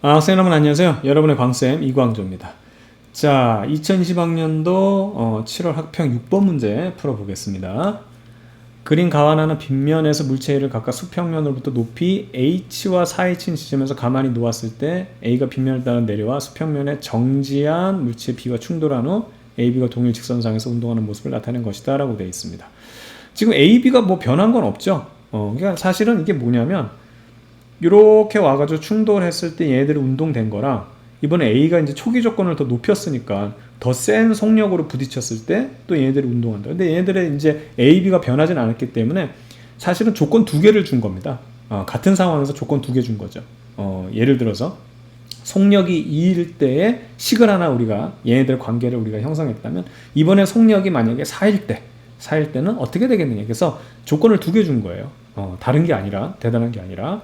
아, 학생 여러분 안녕하세요. 여러분의 광쌤 이광조입니다. 자, 2020학년도 어, 7월 학평 6번 문제 풀어보겠습니다. 그린 가와나는 빗면에서 물체를 각각 수평면으로부터 높이 h와 4h인 지점에서 가만히 놓았을 때 a가 빗면을 따라 내려와 수평면에 정지한 물체 b와 충돌한 후 ab가 동일 직선상에서 운동하는 모습을 나타낸 것이다 라고 되어 있습니다. 지금 ab가 뭐 변한 건 없죠. 어, 그러니까 사실은 이게 뭐냐면 이렇게 와가지고 충돌했을 때 얘네들이 운동된 거랑 이번에 A가 이제 초기 조건을 더 높였으니까 더 센 속력으로 부딪혔을 때 또 얘네들이 운동한다. 근데 얘네들의 이제 A, B가 변하진 않았기 때문에 사실은 조건 두 개를 준 겁니다. 어, 같은 상황에서 조건 두 개 준 거죠. 어, 예를 들어서 속력이 2일 때에 식을 하나 우리가 얘네들 관계를 우리가 형성했다면 이번에 속력이 만약에 4일 때 4일 때는 어떻게 되겠느냐. 그래서 조건을 두 개 준 거예요. 어, 다른 게 아니라 대단한 게 아니라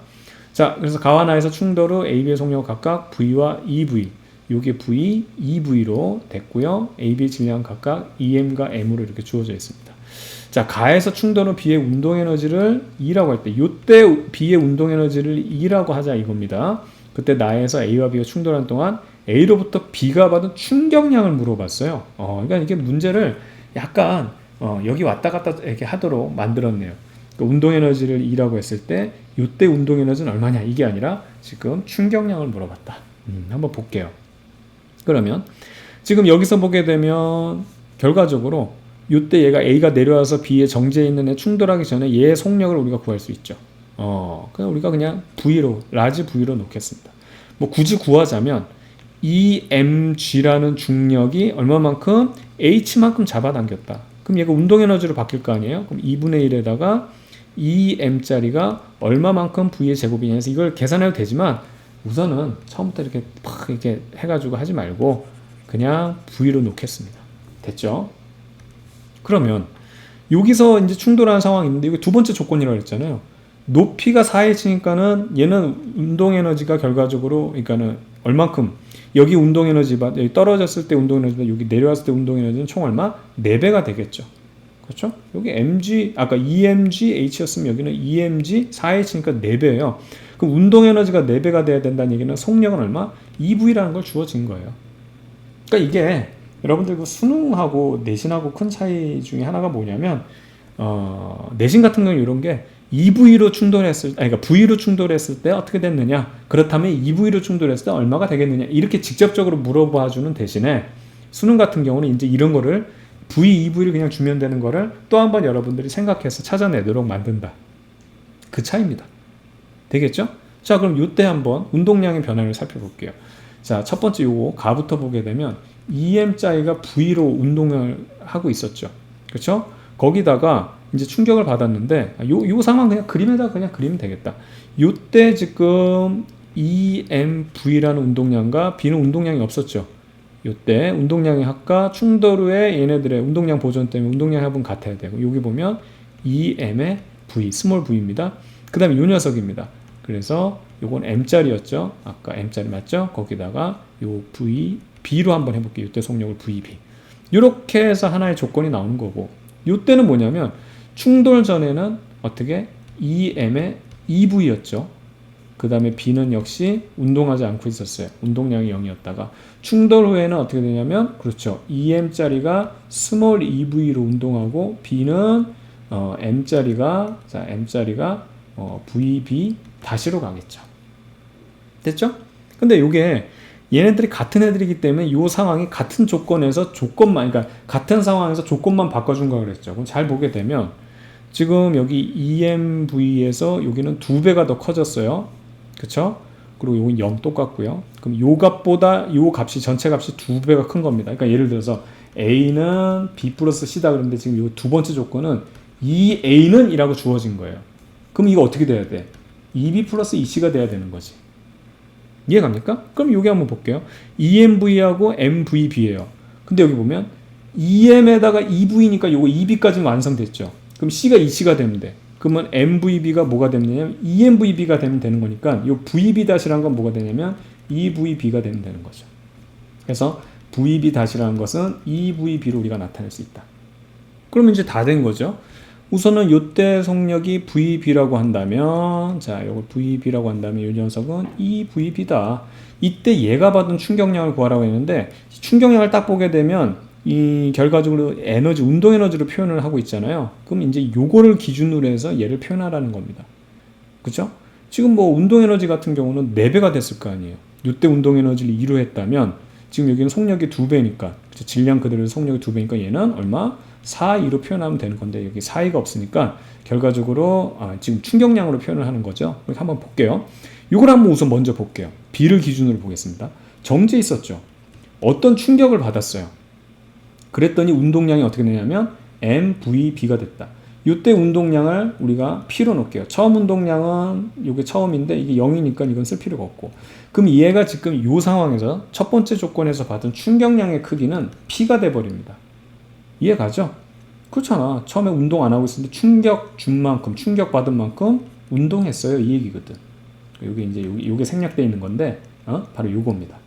자, 그래서 가와 나에서 충돌 후 AB의 속력 각각 V와 EV, 요게 V, EV로 됐고요. AB의 질량 각각 EM과 M으로 이렇게 주어져 있습니다. 자, 가에서 충돌 후 B의 운동 에너지를 E라고 할 때, 요때 B의 운동 에너지를 E라고 하자 이겁니다. 그때 나에서 A와 B가 충돌한 동안 A로부터 B가 받은 충격량을 물어봤어요. 어, 그러니까 이게 문제를 약간 어, 여기 왔다 갔다 이렇게 하도록 만들었네요. 그러니까 운동 에너지를 E라고 했을 때 이때 운동 에너지는 얼마냐 이게 아니라 지금 충격량을 물어봤다. 음, 한번 볼게요. 그러면 지금 여기서 보게 되면 결과적으로 이때 얘가 A가 내려와서 B에 정지해 있는 애 충돌하기 전에 얘의 속력을 우리가 구할 수 있죠. 어, 그냥 우리가 그냥 V로 라지 V로 놓겠습니다. 뭐 굳이 구하자면 EMG라는 중력이 얼마만큼 H만큼 잡아당겼다. 그럼 얘가 운동 에너지로 바뀔 거 아니에요? 그럼 2분의 1에다가 2m짜리가 얼마만큼 v의 제곱이냐 해서 이걸 계산해도 되지만 우선은 처음부터 이렇게 팍 이렇게 해가지고 하지 말고 그냥 v로 놓겠습니다. 됐죠? 그러면 여기서 이제 충돌하는 상황이 있는데 이게 두 번째 조건이라고 했잖아요. 높이가 4h니까는 얘는 운동 에너지가 결과적으로 그러니까는 얼만큼 여기 운동 에너지가 여기 떨어졌을 때 운동 에너지가 여기 내려왔을 때 운동 에너지는 총 얼마? 4배가 되겠죠. 그렇죠? 여기 mg 아까 emg h였으면 여기는 emg 4h니까 4배예요. 그럼 운동 에너지가 4배가 돼야 된다는 얘기는 속력은 얼마? EV라는 걸 주어진 거예요. 그러니까 이게 여러분들 그 수능하고 내신하고 큰 차이 중에 하나가 뭐냐면 어, 내신 같은 경우 이런 게 EV로 충돌했을 아니 그러니까 V로 충돌했을 때 어떻게 됐느냐? 그렇다면 EV로 충돌했을 때 얼마가 되겠느냐? 이렇게 직접적으로 물어봐 주는 대신에 수능 같은 경우는 이제 이런 거를 V, EV를 그냥 주면 되는 거를 또 한 번 여러분들이 생각해서 찾아내도록 만든다. 그 차이입니다. 되겠죠? 자, 그럼 이때 한번 운동량의 변화를 살펴볼게요. 자, 첫 번째 요거 가부터 보게 되면 EM짜리가 V로 운동을 하고 있었죠. 그렇죠? 거기다가 이제 충격을 받았는데 요, 요 상황 그냥 그림에다 그냥 그리면 되겠다. 요때 지금 EMV라는 운동량과 B는 운동량이 없었죠. 요때 운동량의 합과 충돌 후에 얘네들의 운동량 보존 때문에 운동량 합은 같아야 되고 여기 보면 EM의 V, 스몰 v입니다. 그 다음에 요 녀석입니다. 그래서 요건 M짜리였죠. 아까 M짜리 맞죠? 거기다가 요 V, B로 한번 해볼게요. 요때 속력을 VB. 이렇게 해서 하나의 조건이 나오는 거고 요때는 뭐냐면 충돌 전에는 어떻게 EM의 EV였죠. 그 다음에 B는 역시 운동하지 않고 있었어요. 운동량이 0이었다가 충돌 후에는 어떻게 되냐면 그렇죠. EM짜리가 스몰 EV로 운동하고 B는 어, M짜리가 자 M짜리가 어, VB 다시로 가겠죠. 됐죠? 근데 이게 얘네들이 같은 애들이기 때문에 이 상황이 같은 조건에서 조건만 그러니까 같은 상황에서 조건만 바꿔준 거 그랬죠. 그럼 잘 보게 되면 지금 여기 EMV에서 여기는 두 배가 더 커졌어요. 그쵸? 그리고 요건 0 똑같고요. 그럼 요 값보다 요 값이 전체 값이 두 배가 큰 겁니다. 그러니까 예를 들어서 A는 B 플러스 C다 그러는데 지금 요 두 번째 조건은 이 A는 이라고 주어진 거예요. 그럼 이거 어떻게 돼야 돼? 2B 플러스 2C가 돼야 되는 거지. 이해갑니까? 그럼 여기 한번 볼게요. EMV하고 MVB예요. 근데 여기 보면 EM에다가 EV니까 요거 EB까지는 완성됐죠. 그럼 C가 2C가 되면 돼. 그러면 MVB가 뭐가 되냐면 EMVB가 되면 되는 거니까 이 VB-란 건 뭐가 되냐면 EVB가 되면 되는 거죠. 그래서 VB-라는 것은 EVB로 우리가 나타낼 수 있다. 그러면 이제 다 된 거죠. 우선은 요때 속력이 VB라고 한다면 자, 이걸 VB라고 한다면 이 녀석은 EVB다. 이때 얘가 받은 충격량을 구하라고 했는데 충격량을 딱 보게 되면 이 결과적으로 에너지 운동 에너지로 표현을 하고 있잖아요. 그럼 이제 요거를 기준으로 해서 얘를 표현하라는 겁니다. 그죠? 지금 뭐 운동 에너지 같은 경우는 4배가 됐을 거 아니에요. 이때 운동 에너지를 2로 했다면 지금 여기는 속력이 2배니까 그죠? 질량 그대로 속력이 2배니까 얘는 얼마? 4, 2로 표현하면 되는 건데 여기 4, 2가 없으니까 결과적으로 아, 지금 충격량으로 표현을 하는 거죠. 한번 볼게요. 이걸 한번 우선 먼저 볼게요. B를 기준으로 보겠습니다. 정지 있었죠. 어떤 충격을 받았어요. 그랬더니 운동량이 어떻게 되냐면 MVB가 됐다. 이때 운동량을 우리가 P로 놓을게요. 처음 운동량은 이게 처음인데 이게 0이니까 이건 쓸 필요가 없고. 그럼 얘가 지금 이 상황에서 첫 번째 조건에서 받은 충격량의 크기는 P가 돼 버립니다. 이해 가죠? 그렇잖아. 처음에 운동 안 하고 있었는데 충격 준 만큼, 충격 받은 만큼 운동했어요. 이 얘기거든. 요게 이제 요게 생략되어 있는 건데, 어? 바로 요겁니다.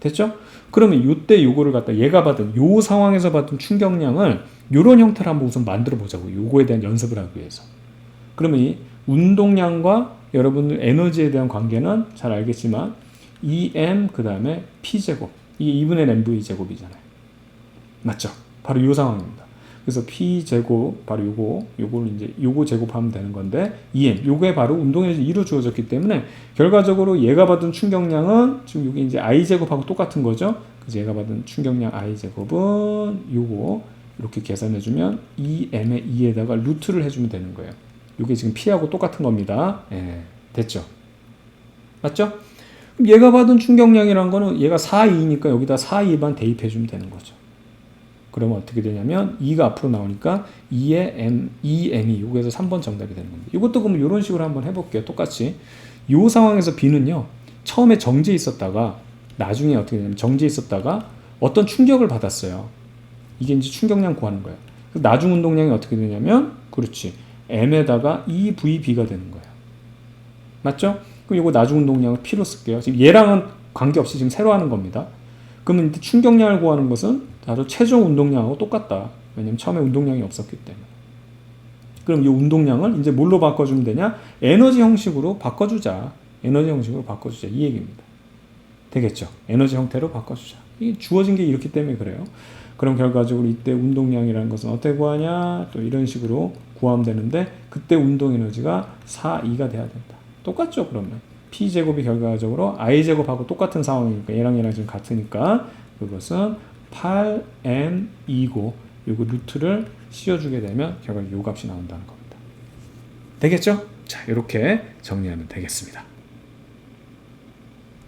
됐죠? 그러면 요때 요거를 갖다 얘가 받은 요 상황에서 받은 충격량을 요런 형태로 한번 우선 만들어 보자고. 요거에 대한 연습을 하기 위해서. 그러면 이 운동량과 여러분들 에너지에 대한 관계는 잘 알겠지만 EM 그 다음에 P 제곱 이게 2분의 MV 제곱이잖아요. 맞죠? 바로 요 상황입니다. 그래서 P 제곱 바로 요거 요거를 이제 요거 제곱하면 되는 건데 EM 요게 바로 운동에서 2로 주어졌기 때문에 결과적으로 얘가 받은 충격량은 지금 요게 이제 I 제곱하고 똑같은 거죠. 그래서 얘가 받은 충격량 I 제곱은 요거 이렇게 계산해 주면 EM의 2에다가 루트를 해주면 되는 거예요. 요게 지금 P하고 똑같은 겁니다. 예, 됐죠? 맞죠? 얘가 받은 충격량이란 거는 얘가 4, 2니까 여기다 4, 2만 대입해 주면 되는 거죠. 그러면 어떻게 되냐면 2가 앞으로 나오니까 2의 m, 2m이 요거에서 3번 정답이 되는 겁니다. 이것도 그러면 이런 식으로 한번 해볼게요. 똑같이. 이 상황에서 B는요. 처음에 정지해 있었다가 나중에 어떻게 되냐면 정지해 있었다가 어떤 충격을 받았어요. 이게 이제 충격량 구하는 거예요. 그 나중 운동량이 어떻게 되냐면 그렇지. m에다가 2VB가 되는 거예요. 맞죠? 그럼 이거 나중 운동량을 P로 쓸게요. 지금 얘랑은 관계없이 지금 새로 하는 겁니다. 그러면 충격량을 구하는 것은 바로 최종 운동량하고 똑같다. 왜냐면 처음에 운동량이 없었기 때문에. 그럼 이 운동량을 이제 뭘로 바꿔주면 되냐? 에너지 형식으로 바꿔주자. 에너지 형식으로 바꿔주자. 이 얘기입니다. 되겠죠? 에너지 형태로 바꿔주자. 이게 주어진 게 이렇기 때문에 그래요. 그럼 결과적으로 이때 운동량이라는 것은 어떻게 구하냐? 또 이런 식으로 구하면 되는데 그때 운동 에너지가 4, 2가 돼야 된다. 똑같죠, 그러면. P 제곱이 결과적으로 I 제곱하고 똑같은 상황이니까 얘랑 얘랑 지금 같으니까 그것은 8m2고 요거 루트를 씌워주게 되면 결국 요 값이 나온다는 겁니다. 되겠죠? 자, 이렇게 정리하면 되겠습니다.